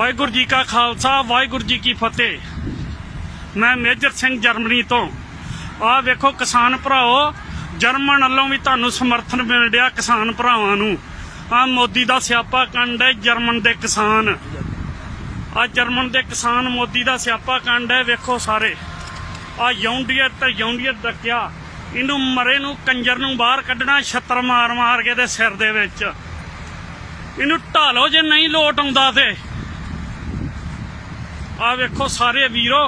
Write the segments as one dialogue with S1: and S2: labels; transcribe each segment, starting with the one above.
S1: ਵਾਹਿਗੁਰੂ ਜੀ ਕਾ ਖਾਲਸਾ, ਵਾਹਿਗੁਰੂ ਜੀ ਕੀ ਫਤਿਹ। ਮੈਂ major Singh Germany ਤੋਂ। ਆਹ ਵੇਖੋ ਕਿਸਾਨ ਭਰਾਓ, ਜਰਮਨ ਵੱਲੋਂ ਵੀ ਤੁਹਾਨੂੰ ਸਮਰਥਨ ਮਿਲ ਰਿਹਾ ਕਿਸਾਨ ਭਰਾਵਾਂ ਨੂੰ। ਆਹ ਮੋਦੀ ਦਾ ਸਿਆਪਾ ਕੰਡ ਹੈ ਜਰਮਨ ਦੇ ਕਿਸਾਨ। ਆ ਜਰਮਨ ਦੇ ਕਿਸਾਨ ਮੋਦੀ ਦਾ ਸਿਆਪਾ ਕੰਡ ਹੈ, ਵੇਖੋ ਸਾਰੇ। ਆ ਯੌਂਡੀਅਰ ਤੇ ਯੌਂਡੀਅਰ ਡੱਕਿਆ। ਇਹਨੂੰ ਮਰੇ ਨੂੰ ਕੰਜਰ ਨੂੰ ਬਾਹਰ ਕੱਢਣਾ, ਛੱਤਰ ਮਾਰ ਮਾਰ ਕੇ ਦੇ ਸਿਰ ਦੇ ਵਿੱਚ। ਇਹਨੂੰ ਢਾਲੋ ਜੇ ਨਹੀਂ, ਲੋਟ ਆਉਂਦਾ ਤੇ। ਆ ਵੇਖੋ ਸਾਰੇ ਵੀਰੋ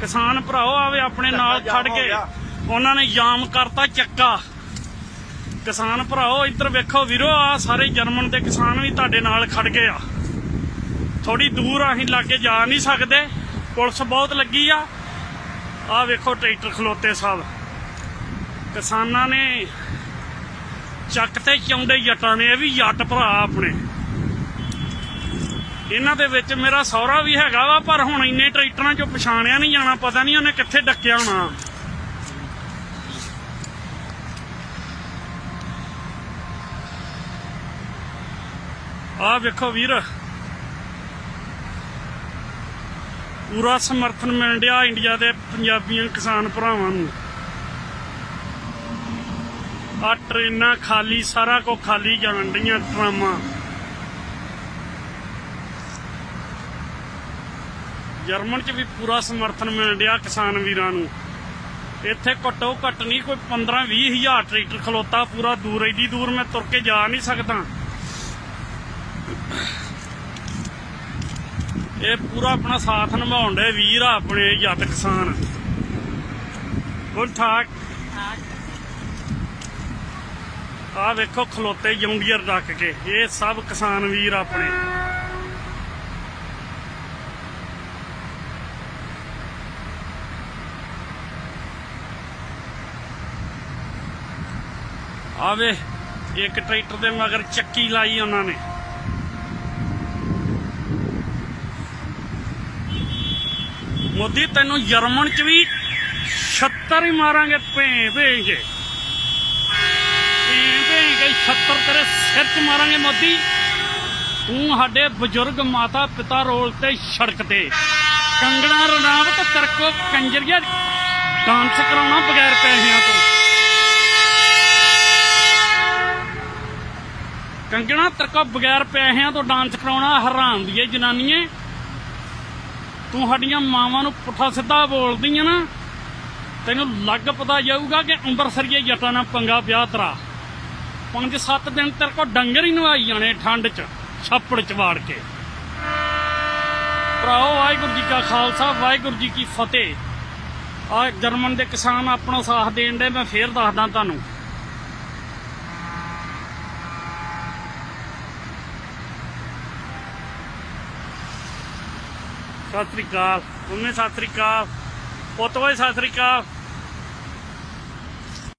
S1: ਕਿਸਾਨ ਭਰਾਓ ਆਵੇ ਆਪਣੇ ਨਾਲ ਖੜ ਕੇ ਉਹਨਾਂ ਨੇ ਜਾਮ ਕਰਤਾ ਚੱਕਾ। ਕਿਸਾਨ ਭਰਾਓ ਇੱਧਰ ਵੇਖੋ ਵੀਰੋ ਆ ਸਾਰੇ ਜਰਮਨ ਦੇ ਕਿਸਾਨ ਵੀ ਤੁਹਾਡੇ ਨਾਲ ਖੜ ਗਏ ਆ। ਥੋੜੀ ਦੂਰ ਅਸੀਂ ਲਾਗੇ ਜਾ ਨਹੀਂ ਸਕਦੇ। ਪੁਲਿਸ ਬਹੁਤ ਲੱਗੀ ਆ। ਆ ਵੇਖੋ ਟਰੈਕਟਰ ਖਲੋਤੇ ਸਾਹਿਬ ਕਿਸਾਨਾਂ ਨੇ ਚੱਕ ਤੇ ਚਾਉਂਦੇ ਜੱਟਾਂ ਨੇ ਇਹ ਵੀ ਜੱਟ ਭਰਾ ਆਪਣੇ। ਇਹਨਾਂ ਦੇ ਵਿੱਚ ਮੇਰਾ ਸਹੁਰਾ ਵੀ ਹੈਗਾ ਵਾ, ਪਰ ਹੁਣ ਇੰਨੇ ਟਰੈਕਟਰਾਂ ਚੋਂ ਪਛਾਣਿਆ ਨਹੀਂ ਜਾਣਾ, ਪਤਾ ਨਹੀਂ ਉਹਨੇ ਕਿੱਥੇ ਡੱਕਿਆ ਹੋਣਾ। ਆ ਵੇਖੋ ਵੀਰ। ਪੂਰਾ ਸਮਰਥਨ ਮਿਲ ਰਿਹਾ ਇੰਡੀਆ ਦੇ ਪੰਜਾਬੀਆਂ, ਕਿਸਾਨ ਭਰਾਵਾਂ ਨੂੰ। ਆ ਟ੍ਰੇਨਾਂ ਖਾਲੀ, ਸਾਰਾ ਕੋ ਖਾਲੀ ਜਾਣ ਡੀਆਂ ਟਰਾਮਾਂ। ਜਰਮਨ ਚ ਵੀ ਪੂਰਾ ਸਮਰਥਨ ਮਿਲ ਰਿਹਾ ਕਿਸਾਨ ਵੀਰਾਂ ਨੂੰ। ਇੱਥੇ ਘੱਟੋ ਘੱਟ ਨਹੀਂ, ਕੋਈ 15 20 ਹਜ਼ਾਰ ਟਰੈਕਟਰ ਖਲੋਤਾ ਪੂਰਾ ਦੂਰ, ਐਡੀ ਦੂਰ ਮੈਂ ਤੁਰ ਕੇ ਜਾ ਨਹੀਂ ਸਕਦਾ। ਇਹ ਪੂਰਾ ਆਪਣਾ ਸਾਥ ਨਿਭਾਉਣ ਦੇ ਵੀਰ ਆ ਆਪਣੇ ਯਤ ਕਿਸਾਨ। ਗੁੱਡ ਠਾਕ। ਆ ਵੇਖੋ ਖਲੋਤੇ ਜੌਂਡੀਅਰ ਡੱਕ ਕੇ, ਇਹ ਸਭ ਕਿਸਾਨ ਵੀਰ ਆਪਣੇ। ਆਵੇ ਇੱਕ ਟਰੈਕਟਰ ਦੇ ਮਗਰ ਚੱਕੀ ਲਾਈ ਉਹਨਾਂ ਨੇ। ਮੋਦੀ, ਤੈਨੂੰ ਜਰਮਨ ਚ ਵੀ 76 ਹੀ ਮਾਰਾਂਗੇ, ਭੇ ਭੇਂਗੇ ਭੇ ਭੇਂਗੇ 76 ਤੇਰੇ ਸਿਰ ਚ ਮਾਰਾਂਗੇ, ਮੋਦੀ। ਤੂੰ ਸਾਡੇ ਬਜ਼ੁਰਗ ਮਾਤਾ ਪਿਤਾ ਰੋਲ ਤੇ ਸੜਕ ਤੇ। ਕੰਗਣਾ ਰਣਾਵਤ ਤੇਰੇ ਕੰਜਰੀਆ ਡਾਂਸ ਕਰਾਉਣਾ ਬਗੈਰ ਪੈਸਿਆਂ ਤੋਂ। ਕੰਗਣਾ ਤੇਰੇ ਬਗੈਰ ਪੈਸਿਆਂ ਤੋਂ ਡਾਂਸ ਕਰਾਉਣਾ ਹਰਾਮ ਦੀ ਜਨਾਨੀਏ। ਤੂੰ ਸਾਡੀਆਂ ਮਾਵਾਂ ਨੂੰ ਪੁੱਠਾ ਸਿੱਧਾ ਬੋਲਦੀਆਂ ਨਾ, ਤੈਨੂੰ ਲੱਗ ਪਤਾ ਜਾਊਗਾ ਕਿ ਅੰਬਰਸਰੀਏ ਜੱਟਾਂ ਨਾਲ ਪੰਗਾ ਵਿਆਹ ਤਰਾ। ਪੰਜ ਸੱਤ ਦਿਨ ਤੇਰੇ ਕੋ ਡੰਗਰ ਹੀ ਨਵਾਈ ਜਾਣੇ ਠੰਡ 'ਚ, ਛੱਪੜ 'ਚ ਵਾੜ ਕੇ। ਭਰਾਓ, ਵਾਹਿਗੁਰੂ ਜੀ ਕਾ ਖਾਲਸਾ, ਵਾਹਿਗੁਰੂ ਜੀ ਕੀ ਫਤਿਹ। ਆ ਜਰਮਨ ਦੇ ਕਿਸਾਨ ਆਪਣਾ ਸਾਥ ਦੇਣ ਦੇ ਮੈਂ ਫੇਰ ਦੱਸਦਾ ਤੁਹਾਨੂੰ। ਸਤਿ ਸ੍ਰੀ ਅਕਾਲ ਮੰਮੀ ਸਤਿ ਸ੍ਰੀ ਅਕਾਲ ਪੁੱਤ ਓਏ ਸਤਿ ਸ੍ਰੀ ਅਕਾਲ।